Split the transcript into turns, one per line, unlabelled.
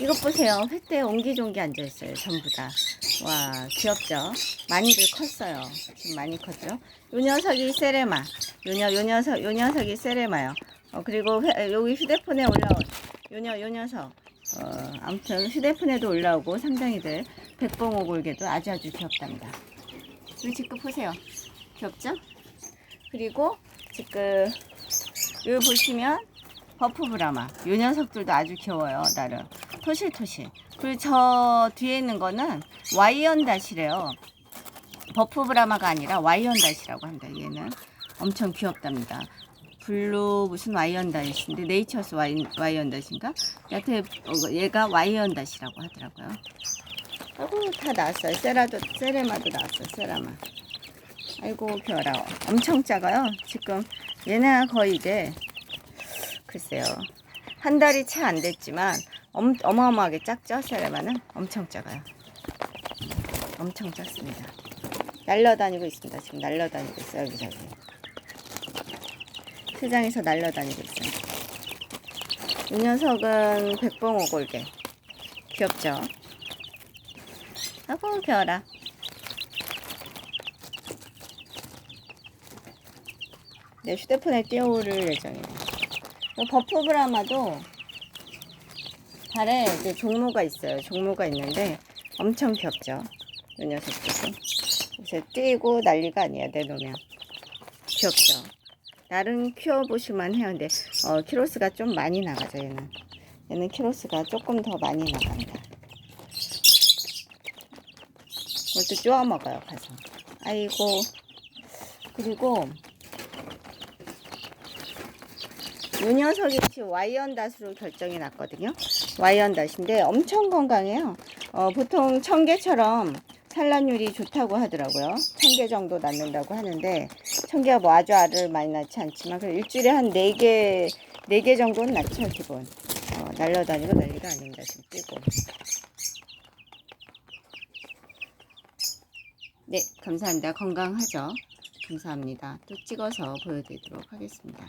이것 보세요. 횟대에 옹기종기 앉아있어요. 전부 다. 와, 귀엽죠? 많이들 컸어요. 지금 많이 컸죠? 요 녀석이 세레마. 요, 녀, 요 녀석, 요 녀석이 세레마요. 어, 그리고 회, 여기 휴대폰에 올라온 요, 녀, 요 녀석. 어, 아무튼 휴대폰에도 올라오고 상당히들 백봉오 골개도 아주 아주 귀엽답니다. 여기 지금 보세요. 귀엽죠? 그리고 지금 여기 보시면 버프 브라마. 이 녀석들도 아주 귀여워요 나름. 토실토실. 그리고 저 뒤에 있는 거는 와이언 다시래요. 버프 브라마가 아니라 와이언 다시라고 한다 얘는. 엄청 귀엽답니다. 블루 무슨 와이언 다시인데 네이처스 와이, 와이언 다시인가? 여태 어, 얘가 와이언 다시라고 하더라고요. 아이고 다 나왔어요. 세라도 세레마도 나왔어요 세라마. 아이고 귀여라 엄청 작아요 지금. 얘는 거의 이제 글쎄요. 한 달이 채 안 됐지만 엄, 어마어마하게 작죠? 세레마는? 엄청 작아요. 엄청 작습니다. 날려다니고 있습니다. 지금 날려다니고 있어요 여기저기. 시장에서 날려다니고 있어요 이 녀석은 백봉 오골개. 귀엽죠? 아이고 귀여라. 내 휴대폰에 띄워올 예정이에요. 이 버프 브라마도 달에 이제 종모가 있어요. 종모가 있는데 엄청 귀엽죠. 이 녀석들도. 이제 뛰고 난리가 아니야 내놓으면. 귀엽죠. 나름 키워보실만 해요. 근데 어, 키로수가 좀 많이 나가죠 얘는. 얘는 키로수가 조금 더 많이 나갑니다. 이것도 쪼아 먹어요 가서. 아이고 그리고 이 녀석이 지금 와이언 닷으로 결정이 났거든요. 와이언 닷인데 엄청 건강해요. 어, 보통 청개처럼 산란율이 좋다고 하더라고요. 천 개 정도 낳는다고 하는데 천 개가 뭐 아주 알을 많이 낳지 않지만 그래도 일주일에 한 네 개 네 개 정도는 낳죠 기본. 어, 날려다니고 난리가 아닙니다. 지금 뛰고. 네, 감사합니다. 건강하죠? 감사합니다. 또 찍어서 보여드리도록 하겠습니다.